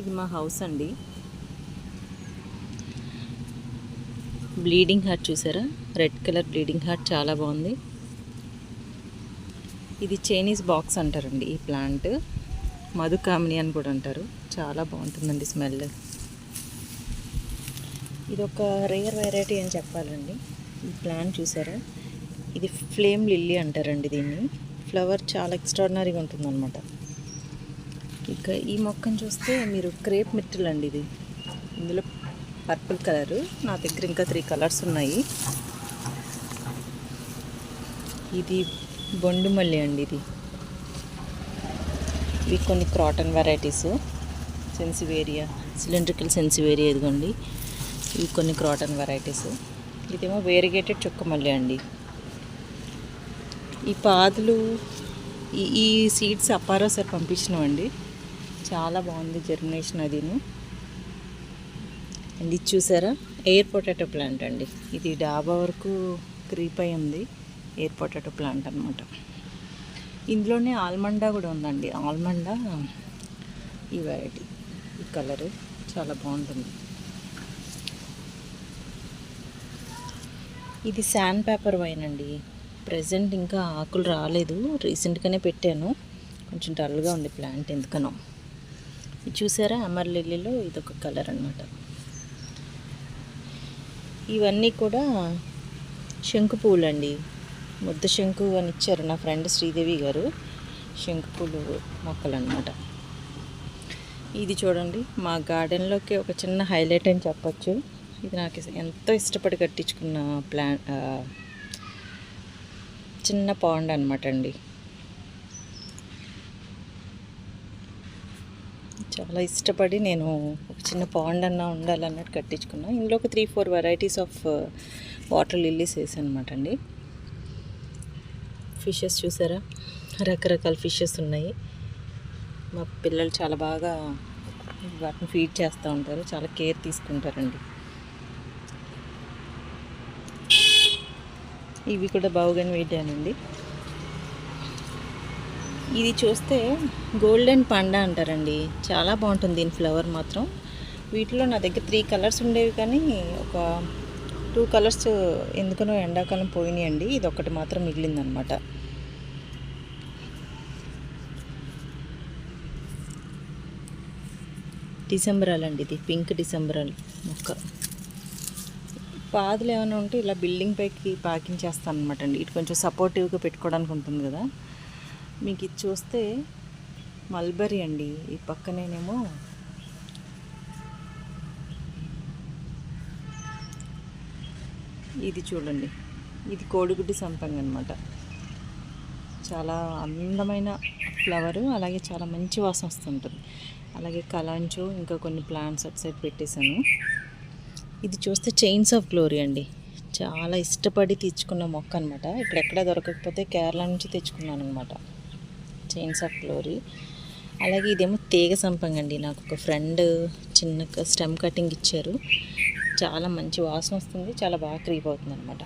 ఇది మా హౌస్ అండి. బ్లీడింగ్ హార్ట్ చూసారా? రెడ్ కలర్ బ్లీడింగ్ హార్ట్ చాలా బాగుంది. ఇది చైనీస్ బాక్స్ అంటారండి ఈ ప్లాంట్. మధుకామిని అని కూడా అంటారు. చాలా బాగుంటుందండి స్మెల్. ఇది ఒక రేర్ వెరైటీ అని చెప్పాలండి. ఈ ప్లాంట్ చూసారా? ఇది ఫ్లేమ్ లిల్లీ అంటారండి దీన్ని. ఫ్లవర్ చాలా ఎక్స్ట్రాడినరీగా ఉంటుందన్నమాట. ఇక ఈ మొక్కను చూస్తే మీరు క్రేప్ మిట్టల్ అండి ఇది. ఇందులో పర్పుల్ కలరు నా దగ్గర ఇంకా త్రీ కలర్స్ ఉన్నాయి. ఇది బొండు మల్లి అండి ఇది. ఇవి కొన్ని croton varieties sansevieria cylindrical sansevieria ఇదిగోండి. ఇవి కొన్ని క్రాటన్ వెరైటీస్ ఇదేమో వేరిగేటెడ్ చుక్క మల్లి అండి. ఈ పాదులు ఈ ఈ సీడ్స్ అపారో సార్ పంపించినామండి చాలా బాగుంది జర్మినేషన్ అదిను. అండ్ ఇది చూసారా? ఎయిర్ పొటాటో ప్లాంట్ అండి. ఇది డాబా వరకు క్రీప్ అయి ఉంది. ఎయిర్ పొటాటో ప్లాంట్ అనమాట ఇందులోనే ఆల్మండా కూడా ఉందండి. ఆల్మండా ఈ వెరైటీ ఈ కలరు చాలా బాగుంటుంది. ఇది శాండ్ పేపర్ వైన్ అండి. ప్రజెంట్ ఇంకా ఆకులు రాలేదు. రీసెంట్గానే పెట్టాను. కొంచెం డల్గా ఉంది ప్లాంట్ ఎందుకనో. చూసారా? అమర్ లిల్లీలో ఇది ఒక కలర్ అనమాట ఇవన్నీ కూడా శంకు పూలండి. అండి ముద్ద శంకు అని ఇచ్చారు నా ఫ్రెండ్ శ్రీదేవి గారు. శంకు పూలు మొక్కలు అనమాట ఇది చూడండి మా గార్డెన్లోకి ఒక చిన్న హైలైట్ అని చెప్పచ్చు. ఇది నాకు ఎంతో ఇష్టపడి కట్టించుకున్న ప్లాన్ చిన్న పాండ్ అనమాట అండి. చాలా ఇష్టపడి నేను ఒక చిన్న పాండ్ అన్న ఉండాలన్నట్టు కట్టించుకున్నాను ఇందులో ఒక three four varieties of water lilies వేసానమాట అనమాట అండి. ఫిషెస్ చూసారా? రకరకాల ఫిషెస్ ఉన్నాయి. మా పిల్లలు చాలా బాగా వాటిని ఫీడ్ చేస్తూ ఉంటారు. చాలా కేర్ తీసుకుంటారండి. ఇవి కూడా బావుగాని వేయడానండి. ఇది చూస్తే గోల్డెన్ పండా అంటారండి. చాలా బాగుంటుంది దీని ఫ్లవర్ మాత్రం. వీటిలో నా దగ్గర త్రీ కలర్స్ ఉండేవి కానీ ఒక టూ కలర్స్ ఎందుకనో ఎండాకాలం పోయినాయండి. ఇది ఒకటి మాత్రం మిగిలిందనమాట. డిసెంబరాల్ అండి ఇది. పింక్ డిసెంబరాల్ మొక్క. పాదులు ఏమైనా ఉంటే ఇలా బిల్డింగ్ పైకి పార్కింగ్ చేస్తాను అనమాట అండి. ఇటు కొంచెం సపోర్టివ్గా పెట్టుకోవడానికి ఉంటుంది కదా. మీకు ఇది చూస్తే మల్బరీ అండి. ఈ పక్కనేనేమో ఇది చూడండి. ఇది కోడిగుడ్డి సంపంగి అనమాట చాలా అందమైన ఫ్లవరు అలాగే చాలా మంచి వాసన వస్తుంటుంది. అలాగే కలాంచో ఇంకా కొన్ని ప్లాంట్స్ అటు సైడ్ పెట్టేశాను. ఇది చూస్తే చైన్స్ ఆఫ్ గ్లోరీ అండి. చాలా ఇష్టపడి తెచ్చుకున్న మొక్క అనమాట ఇక్కడెక్కడ దొరకకపోతే కేరళ నుంచి తెచ్చుకున్నాను అనమాట చైన్స్ ఆఫ్ గ్లోరీ అలాగే ఇదేమో తీగ సంపంగండి. నాకు ఒక ఫ్రెండ్ చిన్న స్టెమ్ కటింగ్ ఇచ్చారు. చాలా మంచి వాసన వస్తుంది. చాలా బాగా క్రీప్ అవుతుంది అనమాట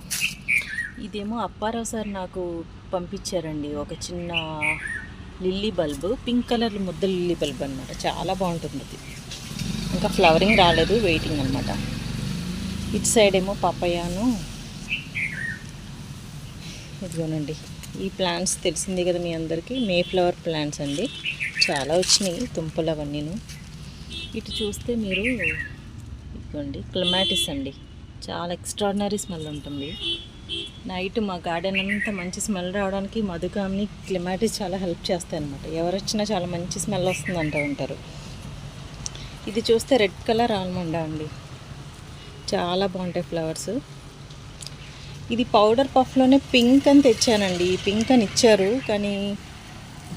ఇదేమో అప్పారావు సార్ నాకు పంపించారండి. ఒక చిన్న లిల్లీ బల్బు. పింక్ కలర్ ముద్ద లిల్లీ బల్బ్ అనమాట చాలా బాగుంటుంది అది. ఇంకా ఫ్లవరింగ్ రాలేదు. వెయిటింగ్ అనమాట ఇటు సైడ్ ఏమో పపయాను. ఇదిగోనండి. ఈ ప్లాంట్స్ తెలిసింది కదా మీ అందరికీ? మే ఫ్లవర్ ప్లాంట్స్ అండి. చాలా వచ్చినాయి తుంపలు అవన్నీను ఇటు చూస్తే మీరు ఇదిగోండి క్లమాటిస్ అండి. చాలా ఎక్స్ట్రాడినరీ స్మెల్ ఉంటుంది. నైట్ మా గార్డెన్ అంతా మంచి స్మెల్ రావడానికి మధుకామ్ని క్లిమాటిస్ చాలా హెల్ప్ చేస్తాయి అనమాట ఎవరు వచ్చినా చాలా మంచి స్మెల్ వస్తుంది అంటూ ఉంటారు ఇది చూస్తే రెడ్ కలర్ ఆల్మండా అండి. చాలా బాగుంటాయి ఫ్లవర్స్ ఇది పౌడర్ పఫ్లోనే పింక్ అని తెచ్చానండి. పింక్ అని ఇచ్చారు. కానీ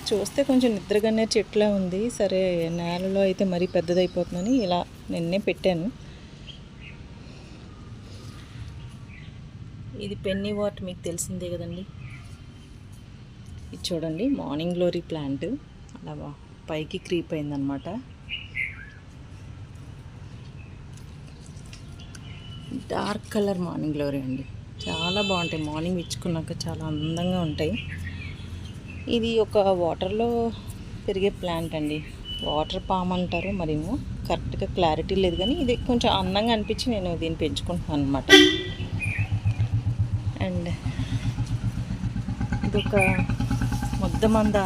చూస్తే కొంచెం నిద్రగానే చెట్లా ఉంది. సరే నేలలో అయితే మరీ పెద్దదైపోతుందని ఇలా నిన్నే పెట్టాను. ఇది పెన్నీ వాట్ మీకు తెలిసిందే కదండి. ఇది చూడండి మార్నింగ్ గ్లోరీ ప్లాంట్. అలా పైకి క్రీప్ అయిందనమాట డార్క్ కలర్ మార్నింగ్ గ్లోరీ అండి. చాలా బాగుంటాయి. మార్నింగ్ ఇచ్చుకున్నాక చాలా అందంగా ఉంటాయి. ఇది ఒక వాటర్లో పెరిగే ప్లాంట్ అండి. వాటర్ పామ్ అంటారు మరేమో. కరెక్ట్గా క్లారిటీ లేదు కానీ ఇది కొంచెం అందంగా అనిపించి నేను దీన్ని పెంచుకుంటున్నాను అనమాట అండ్ ఇదొక ముద్ద ముద్దమంద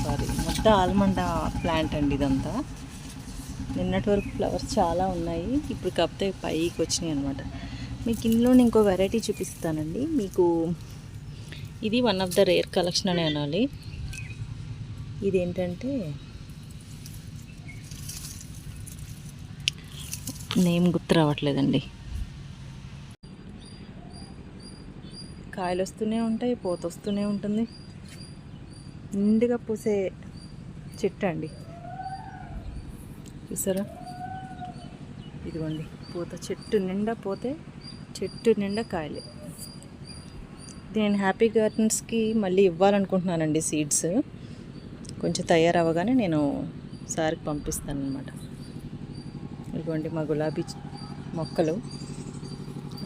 సారీ ముద్ద ఆల్మండ ప్లాంట్ అండి ఇదంతా. నిన్నటి వరకు ఫ్లవర్స్ చాలా ఉన్నాయి. ఇప్పుడు కాకపోతే పైకి వచ్చినాయి అనమాట మీకు ఇందులో ఇంకో వెరైటీ చూపిస్తానండి. మీకు ఇది one of the rare collection అని అనాలి. ఇదేంటంటే నేమ్ గుర్తు రావట్లేదండి. కాయలు వస్తూనే ఉంటాయి పోత వస్తూనే ఉంటుంది. నిండుగా పూసే చెట్టు అండి. చూసారా? ఇదిగోండి పూత చెట్టు నిండా పోతే చెట్టు నిండా కాయలే. నేను హ్యాపీ గార్డెన్స్కి మళ్ళీ ఇవ్వాలనుకుంటున్నానండి సీడ్స్. కొంచెం తయారవ్వగానే నేను సార్కి పంపిస్తాను అనమాట ఇదిగోండి మా గులాబీ మొక్కలు.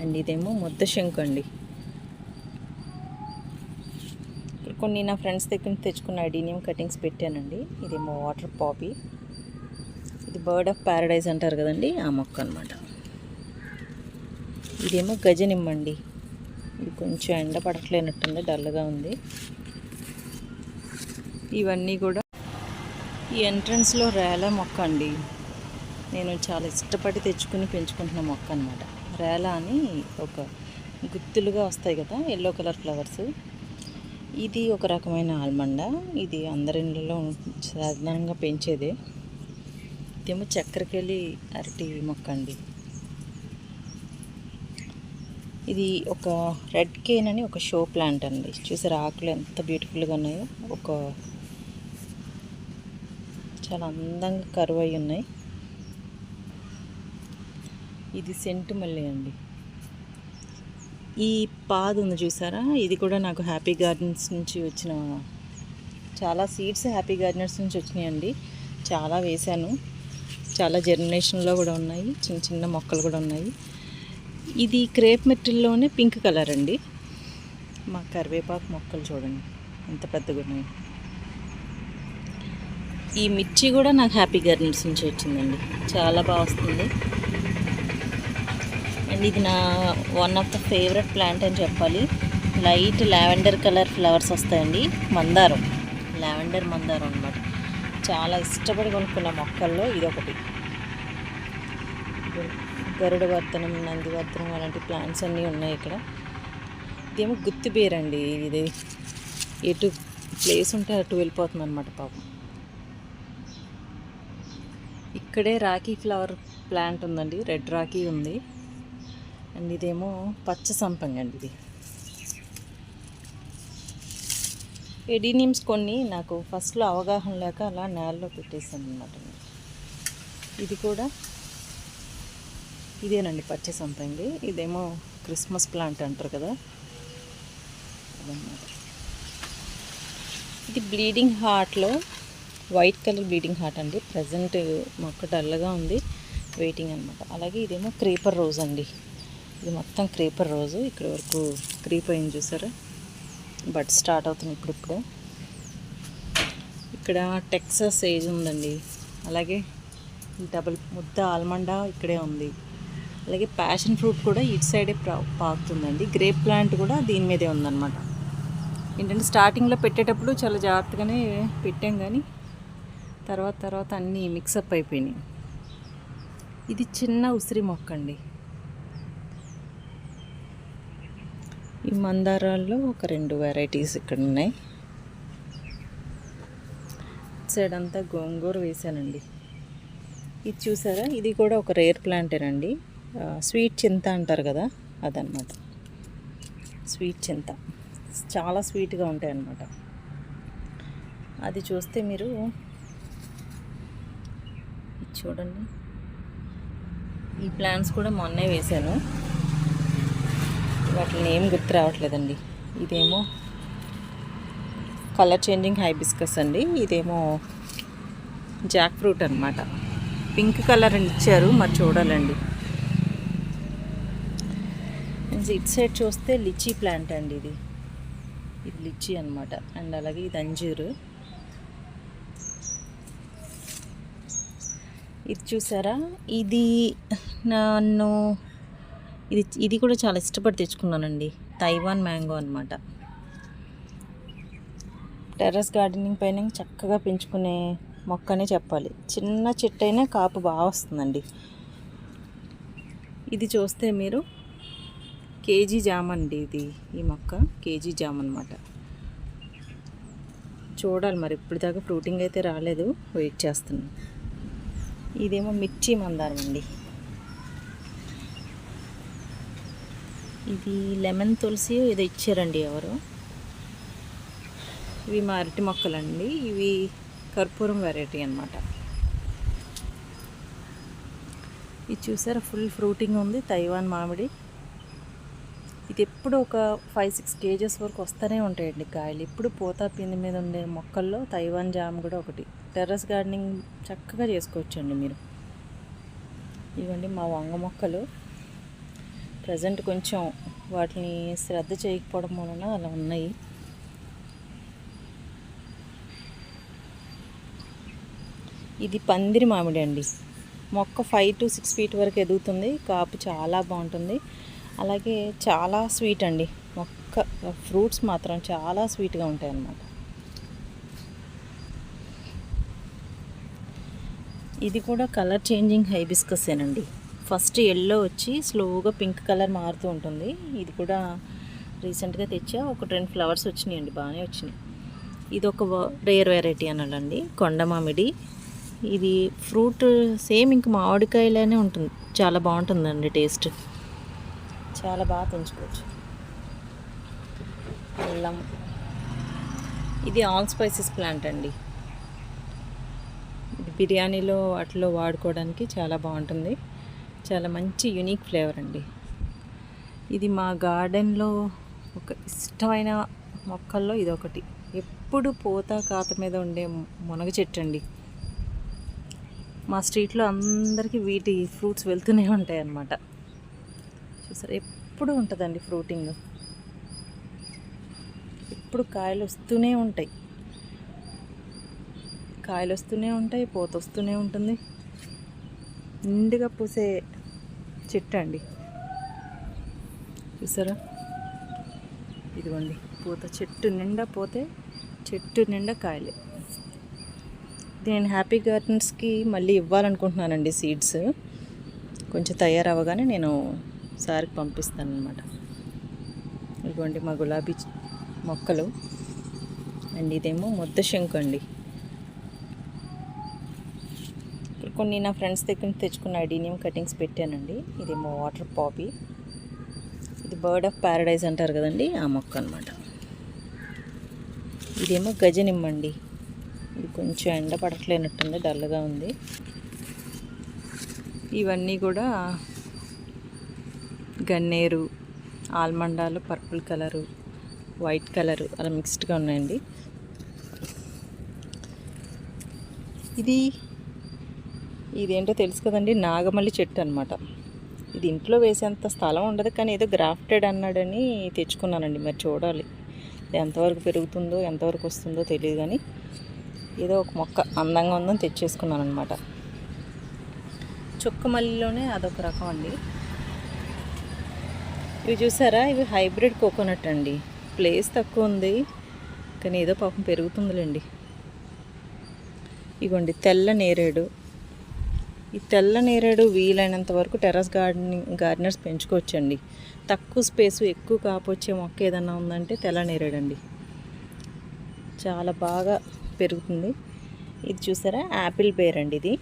అండ్ ఇదేమో ముద్ద శంకు అండి. ఇక్కడ కొన్ని నా ఫ్రెండ్స్ దగ్గర నుంచి తెచ్చుకున్న అడీనియం కటింగ్స్ పెట్టానండి. ఇదేమో వాటర్ పాపీ. ఇది బర్డ్ ఆఫ్ ప్యారడైజ్ అంటారు కదండి ఆ మొక్క అనమాట ఇదేమో గజనిమ్మండి. ఇది కొంచెం ఎండ పడట్లేనట్టుంది డల్గా ఉంది. ఇవన్నీ కూడా ఈ ఎంట్రన్స్లో రేల మొక్క అండి. నేను చాలా ఇష్టపడి తెచ్చుకుని పెంచుకుంటున్న మొక్క అనమాట రేల అని ఒక గుత్తులుగా వస్తాయి కదా ఎల్లో కలర్ ఫ్లవర్స్ ఇది ఒక రకమైన ఆల్మండ. ఇది అందరి ఇళ్ళలో సాధారణంగా పెంచేదే. ఇదేమో చక్కెరకెళ్ళి అరటి మొక్క అండి. ఇది ఒక రెడ్ కేన్ అని ఒక షో ప్లాంట్ అండి. చూసారు ఆకులు ఎంత బ్యూటిఫుల్గా ఉన్నాయో. ఒక చాలా అందంగా కరువు అయి ఉన్నాయి. ఇది సెంటు మల్లి అండి. ఈ పాదు ఉంది చూసారా. ఇది కూడా నాకు హ్యాపీ గార్డెన్స్ నుంచి వచ్చిన చాలా సీడ్స్ హ్యాపీ గార్డెనర్స్ నుంచి వచ్చినాయండి. చాలా వేశాను. చాలా జర్మినేషన్లో కూడా ఉన్నాయి. చిన్న చిన్న మొక్కలు కూడా ఉన్నాయి. ఇది క్రేప్ మెటీరియల్లోనే పింక్ కలర్ అండి. మా కరివేపాకు మొక్కలు చూడండి ఎంత పెద్దగా ఉన్నాయి. ఈ మిర్చి కూడా నాకు హ్యాపీ గార్డెన్స్ నుంచి వచ్చిందండి. చాలా బాగా వస్తుంది. అండ్ ఇది నా one of the favourite plant అని చెప్పాలి. లైట్ లావెండర్ కలర్ ఫ్లవర్స్ వస్తాయండి. మందారం లావెండర్ మందారం అనమాట చాలా ఇష్టపడి కొనుక్కున్న మొక్కల్లో ఇది ఒకటి గరుడ వర్తనం నందివర్తనం అలాంటి ప్లాంట్స్ అన్నీ ఉన్నాయి ఇక్కడ. ఇదేమో గుత్తిబేర్ అండి ఇది ఎటు ప్లేస్ ఉంటే అటు వెళ్ళిపోతుంది అనమాట పాపం. ఇక్కడే రాఖీ ఫ్లవర్ ప్లాంట్ ఉందండి. రెడ్ రాఖీ ఉంది. అండ్ ఇదేమో పచ్చ సంపంగి అండి ఇది. ఎడీనియమ్స్ కొన్ని నాకు ఫస్ట్లో అవగాహన లేక అలా నేలలో పెట్టేసాను అనమాట ఇది కూడా ఇదేనండి పచ్చ సంపంగి ఇదేమో క్రిస్మస్ ప్లాంట్ అంటారు కదా. అదన్నమాట. ఇది బ్లీడింగ్ హార్ట్లో వైట్ కలర్ బ్లీడింగ్ హార్ట్ అండి. ప్రజెంట్ మొక్క డల్గా ఉంది వెయిటింగ్ అనమాట అలాగే ఇదేమో క్రీపర్ రోజ్ అండి. ఇది మొత్తం క్రీపర్ రోజు. ఇక్కడ వరకు క్రీప్ అయింది చూసారా? బట్ స్టార్ట్ అవుతుంది ఇప్పుడిప్పుడు ఇక్కడ టెక్సస్ ఏజ్ ఉందండి. అలాగే డబుల్ ముద్ద ఆల్మండా ఇక్కడే ఉంది. అలాగే ప్యాషన్ ఫ్రూట్ కూడా ఇటు సైడే పాకుతుందండి. గ్రేప్ ప్లాంట్ కూడా దీని మీదే ఉందన్నమాట. ఏంటంటే స్టార్టింగ్లో పెట్టేటప్పుడు చాలా జాగ్రత్తగానే పెట్టాం కానీ తర్వాత తర్వాత అన్నీ మిక్సప్ అయిపోయినాయి. ఇది చిన్న ఉసిరి మొక్క అండి ఈ మందారాల్లో ఒక రెండు వెరైటీస్ ఇక్కడ ఉన్నాయి. సైడ్ అంతా గోంగూర వేసానండి. ఇది చూసారా? ఇది కూడా ఒక రేర్ ప్లాంటేనండి స్వీట్ చింత అంటారు కదా అదనమాట స్వీట్ చింత. చాలా స్వీట్గా ఉంటాయి అన్నమాట అది చూస్తే మీరు చూడండి. ఈ ప్లాంట్స్ కూడా మొన్నే వేశాను. వాటిని ఏం గుర్తు రావట్లేదండి. ఇదేమో కలర్ చేంజింగ్ హైబిస్కస్ అండి. ఇదేమో జాక్ ఫ్రూట్ అనమాట పింక్ కలర్ అని ఇచ్చారు మరి చూడాలండి. ఇటు సైడ్ చూస్తే లిచీ ప్లాంట్ అండి ఇది. ఇది లిచీ అనమాట అండ్ అలాగే ఇది అంజూరు. ఇది చూసారా? ఇది నన్ను ఇది ఇది కూడా చాలా ఇష్టపడి తెచ్చుకున్నానండి. తైవాన్ మ్యాంగో అనమాట టెర్రస్ గార్డెనింగ్ పైన చక్కగా పెంచుకునే మొక్కనే చెప్పాలి. చిన్న చెట్టు అయినా కాపు బాగా వస్తుందండి. ఇది చూస్తే మీరు కేజీ జామ్ అండి ఇది ఈ మొక్క. కేజీ జామ్ అనమాట చూడాలి మరి ఇప్పటిదాకా ఫ్రూటింగ్ అయితే రాలేదు. వెయిట్ చేస్తున్నాను ఇదేమో మిర్చి మందారం అండి. ఇది లెమన్ తులసి ఏదో ఇచ్చారండి ఎవరు. ఇవి మా అరటి మొక్కలండి. ఇవి కర్పూరం వెరైటీ అనమాట ఇది చూసారా ఫుల్ ఫ్రూటింగ్ ఉంది. తైవాన్ మామిడి ఇది ఎప్పుడు ఒక ఫైవ్ సిక్స్ కేజెస్ వరకు వస్తూనే ఉంటాయండి కాయలు. ఇప్పుడు పోతా పిండి మీద ఉండే మొక్కల్లో తైవాన్ జామ్ కూడా ఒకటి. టెర్రస్ గార్డెనింగ్ చక్కగా చేసుకోవచ్చండి మీరు. ఇవ్వండి మా వంగ మొక్కలు. ప్రజెంట్ కొంచెం వాటిని శ్రద్ధ చేయకపోవడం వలన అలా ఉన్నాయి. ఇది పందిరి మామిడి అండి. మొక్క ఫైవ్ టు సిక్స్ ఫీట్ వరకు ఎదుగుతుంది. కాపు చాలా బాగుంటుంది. అలాగే చాలా స్వీట్ అండి. మొక్క ఫ్రూట్స్ మాత్రం చాలా స్వీట్గా ఉంటాయి అన్నమాట ఇది కూడా కలర్ చేంజింగ్ హైబిస్కసేనండి ఫస్ట్ ఎల్లో వచ్చి స్లోగా పింక్ కలర్ మారుతూ ఉంటుంది. ఇది కూడా రీసెంట్గా తెచ్చా. ఒక రెండు ఫ్లవర్స్ వచ్చినాయండి. బాగానే వచ్చినాయి. ఇది ఒక రేర్ వెరైటీ అనాలండి. కొండ మామిడి. ఇది ఫ్రూట్ సేమ్ ఇంక మామిడికాయలానే ఉంటుంది. చాలా బాగుంటుందండి టేస్ట్. చాలా బాగా పెంచుకోవచ్చు. అల్లం. ఇది ఆల్ స్పైసెస్ ప్లాంట్ అండి. ఇది బిర్యానీలో వాటిలో వాడుకోవడానికి చాలా బాగుంటుంది. చాలా మంచి యునిక్ ఫ్లేవర్ అండి. ఇది మా గార్డెన్లో ఒక ఇష్టమైన మొక్కల్లో ఇది ఒకటి ఎప్పుడు పోత కాత మీద ఉండే మునగ చెట్టు అండి. మా స్ట్రీట్లో అందరికీ వీటి ఫ్రూట్స్ వెళ్తూనే ఉంటాయి అన్నమాట చూసారు? ఎప్పుడు ఉంటుందండి ఫ్రూటింగ్? ఎప్పుడు కాయలు వస్తూనే ఉంటాయి. కాయలు వస్తూనే ఉంటాయి పూత వస్తూనే ఉంటుంది. నిండుగా పూసే చెట్టు అండి. చూసారా? ఇదిగోండి పూత చెట్టు నిండా పోతే చెట్టు నిండా కాయలే. నేను హ్యాపీ గార్డెన్స్కి మళ్ళీ ఇవ్వాలనుకుంటున్నానండి సీడ్స్. కొంచెం తయారవగానే నేను సార్కి పంపిస్తాను అనమాట ఇదిగోండి మా గులాబీ మొక్కలు. అండ్ ఇదేమో ముద్ద శంకు అండి. కొన్ని నా ఫ్రెండ్స్ దగ్గర నుంచి తెచ్చుకున్న ఐడీనియం కటింగ్స్ పెట్టానండి. ఇదేమో వాటర్ పాపీ. ఇది బర్డ్ ఆఫ్ ప్యారడైజ్ అంటారు కదండి ఆ మొక్క అనమాట ఇదేమో గజనిమ్మండి ఇది కొంచెం ఎండ పడట్లేనట్టుంది డల్గా ఉంది. ఇవన్నీ కూడా గన్నేరు ఆల్మండాలు పర్పుల్ కలరు వైట్ కలరు అలా మిక్స్డ్గా ఉన్నాయండి. ఇది ఇదేంటో తెలుసు కదండి నాగమల్లి చెట్టు అనమాట ఇది ఇంట్లో వేసేంత స్థలం ఉండదు కానీ ఏదో గ్రాఫ్టెడ్ అన్నాడని తెచ్చుకున్నానండి మరి చూడాలి. ఎంతవరకు పెరుగుతుందో ఎంతవరకు వస్తుందో తెలియదు కానీ ఏదో ఒక మొక్క అందంగా ఉందని తెచ్చేసుకున్నాను అనమాట చుక్కమల్లిలోనే అదొక రకం అండి. ఇవి చూసారా? ఇవి హైబ్రిడ్ కోకోనట్ అండి. ప్లేస్ తక్కువ ఉంది. కానీ ఏదో పాపం పెరుగుతుందిలేండి. ఇగోండి తెల్ల నేరేడు. ఈ తెల్ల నేరేడు వీలైనంత వరకు టెర్రస్ గార్డెనింగ్ గార్డెనర్స్ పెంచుకోవచ్చండి. తక్కువ స్పేస్ ఎక్కువ కాపొచ్చే మొక్క ఏదన్నా ఉందంటే తెల్ల నేరేడు అండి చాలా బాగా పెరుగుతుంది. ఇది చూసారా? యాపిల్ బేర్ అండి ఇది.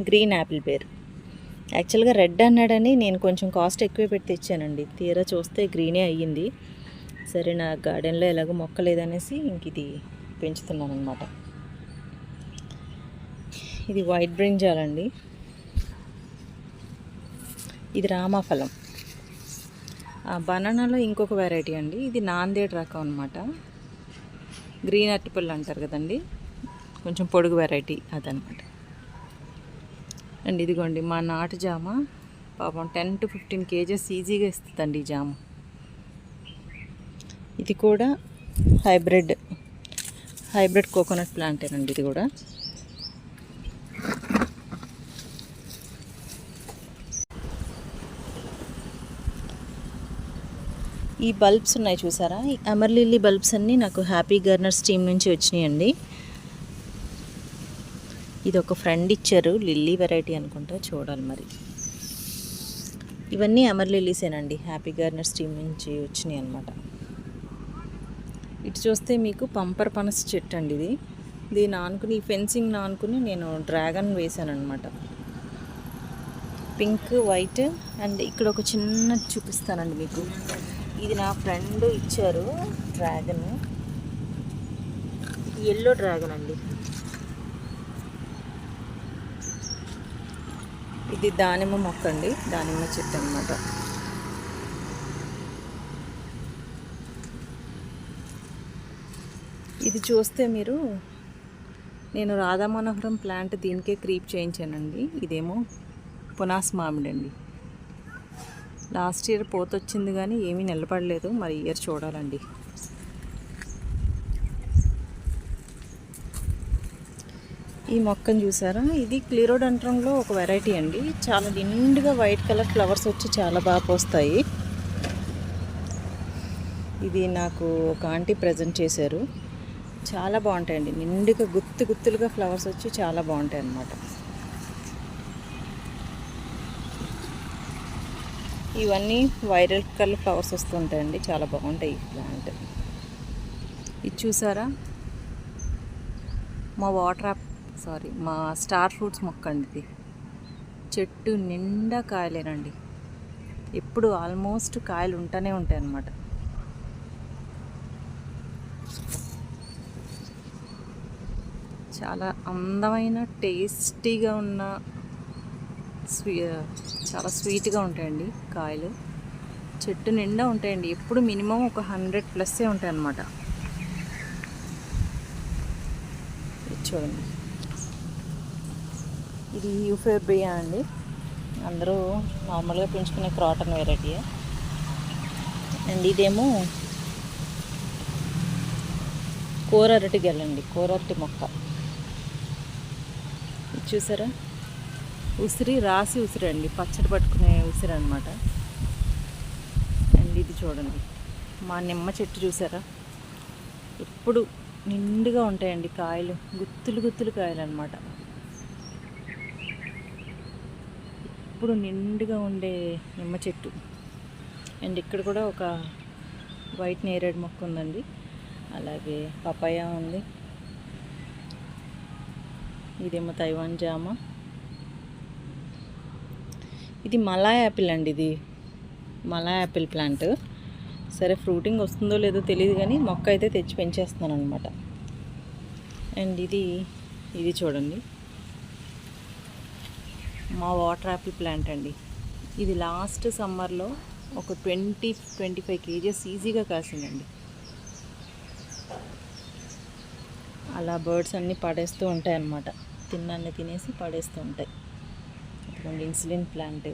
గ్రీన్ యాపిల్ బేర్ యాక్చువల్గా రెడ్ అన్నాడని నేను కొంచెం కాస్ట్ ఎక్కువ పెట్టి తెచ్చానండి. తీరా చూస్తే గ్రీనే అయ్యింది. సరే నా గార్డెన్లో ఎలాగో మొక్క లేదనేసి ఇంక ఇది పెంచుతున్నాను అనమాట ఇది వైట్ బ్రింజాల్ అండి. ఇది రామాఫలం. బనానాలో ఇంకొక వెరైటీ అండి. ఇది నాందేడ్ రకం అనమాట గ్రీన్ అరటిపళ్ళు అంటారు కదండి. కొంచెం పొడుగు వెరైటీ అదనమాట అండ్ ఇదిగోండి మా నాటు జామ పాపం టెన్ టు ఫిఫ్టీన్ కేజెస్ ఈజీగా ఇస్తుందండి ఈ జామ. ఇది కూడా హైబ్రిడ్ హైబ్రిడ్ కోకోనట్ ప్లాంటేనండి ఇది కూడా. ఈ బల్బ్స్ ఉన్నాయి చూసారా? ఈ అమర్లిల్లీ బల్బ్స్ అన్నీ నాకు హ్యాపీ గర్నర్స్ టీమ్ నుంచి వచ్చినాయండి. ఇది ఒక ఫ్రెండ్ ఇచ్చారు లిల్లీ వెరైటీ అనుకుంటా చూడాలి మరి. ఇవన్నీ అమర్ లిల్లీసేనండి. హ్యాపీ గార్నర్స్ టీమ్ నుంచి వచ్చినాయి అనమాట ఇటు చూస్తే మీకు పంపర్ పనస చెట్టు అండి ఇది దీన్ని ఆనుకుని ఈ ఫెన్సింగ్ ఆనుకుని నేను డ్రాగన్ వేసాను అనమాట పింక్ వైట్ అండ్ ఇక్కడ ఒక చిన్న చూపిస్తానండి మీకు. ఇది నా ఫ్రెండ్ ఇచ్చారు డ్రాగన్. ఎల్లో డ్రాగన్ అండి. ఇది దానిమ్మ మొక్క అండి. దానిమ్మ చెట్టు అనమాట ఇది చూస్తే మీరు నేను రాధా మనోహరం ప్లాంట్ దీనికే క్రీప్ చేయించానండి. ఇదేమో పునాస్ మామిడి అండి. లాస్ట్ ఇయర్ పోతొచ్చింది కానీ ఏమీ నిలబడలేదు. మరి ఇయర్ చూడాలండి. ఈ మొక్కను చూసారా? ఇది క్లీరోడంట్రంలో ఒక వెరైటీ అండి. చాలా నిండుగా వైట్ కలర్ ఫ్లవర్స్ వచ్చి చాలా బాగా పోస్తాయి. ఇది నాకు ఒక ఆంటీ ప్రజెంట్ చేశారు. చాలా బాగుంటాయండి. నిండుగా గుత్తు గుత్తులుగా ఫ్లవర్స్ వచ్చి చాలా బాగుంటాయి అన్నమాట. ఇవన్నీ వైరల్ కలర్ ఫ్లవర్స్ వస్తుంటాయండి. చాలా బాగుంటాయి ఈ ప్లాంట్. ఇది చూసారా? మా వాటర్ యాప్ సారీ మా స్టార్ ఫ్రూట్స్ మొక్క అండి. ఇది చెట్టు నిండా కాయలేనండి. ఎప్పుడు ఆల్మోస్ట్ కాయలు ఉంటూనే ఉంటాయి అన్నమాట. చాలా అందమైన టేస్టీగా ఉన్న స్వీ చాలా స్వీట్గా ఉంటాయండి కాయలు. చెట్టు నిండా ఉంటాయండి. ఎప్పుడు మినిమం ఒక హండ్రెడ్ ప్లస్సే ఉంటాయి అన్నమాట చూడండి. ఇది యూఫేబ్రియా అండి. అందరూ నార్మల్గా పెంచుకునే క్రాటన్ వెరైటీ. అండ్ ఇదేమో కూర అరటి గెలండి కూర అరటి మొక్క. ఇది చూసారా? ఉసిరి రాసి ఉసిరి అండి పచ్చడి పట్టుకునే ఉసిరి అనమాట అండ్ ఇది చూడండి మా నిమ్మ చెట్టు చూసారా? ఎప్పుడు నిండుగా ఉంటాయండి కాయలు గుత్తులు గుత్తులు కాయలు అనమాట ఎప్పుడు నిండుగా ఉండే నిమ్మ చెట్టు. అండ్ ఇక్కడ కూడా ఒక వైట్ నేరేడు మొక్క ఉందండి. అలాగే పపాయ ఉంది. ఇదేమో తైవాన్ జామ. ఇది మలా యాపిల్ అండి ఇది. Malay apple plant. సరే ఫ్రూటింగ్ వస్తుందో లేదో తెలియదు కానీ మొక్క అయితే తెచ్చి పెంచేస్తున్నాను అనమాట అండ్ ఇది ఇది చూడండి. మా వాటర్ యాపిల్ ప్లాంట్ అండి. ఇది లాస్ట్ సమ్మర్లో ఒక ట్వంటీ ట్వంటీ ఫైవ్ కేజెస్ ఈజీగా కాసిందండి. అలా బర్డ్స్ అన్నీ పడేస్తూ ఉంటాయి అన్నమాట తిన్నాన్ని తినేసి పడేస్తూ ఉంటాయి. అటువంటి ఇన్సులిన్ ప్లాంట్.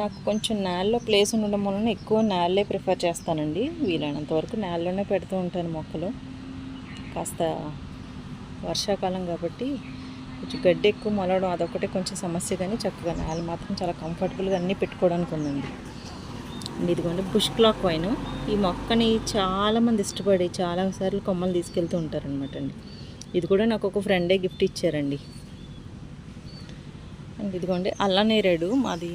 నాకు కొంచెం నేలలో ప్లేస్ ఉండడం వలన ఎక్కువ నేలే ప్రిఫర్ చేస్తానండి. వీలైనంత వరకు నేలలోనే పెడుతూ ఉంటాను మొక్కలు. కాస్త వర్షాకాలం కాబట్టి కొంచెం గడ్డి ఎక్కువ మొలవడం అదొకటే కొంచెం సమస్య కానీ చక్కగా నేల మాత్రం చాలా కంఫర్టబుల్గా అన్నీ పెట్టుకోవడానికి ఉందండి. ఇదిగోండి బుష్ క్లాక్ వైన్ ఈ మొక్కని చాలామంది ఇష్టపడి చాలాసార్లు కొమ్మలు తీసుకెళ్తూ ఉంటారనమాట అండి. ఇది కూడా నాకు ఒక ఫ్రెండే గిఫ్ట్ ఇచ్చారండి. అండ్ ఇదిగోండి అల్ల నేరేడు మాది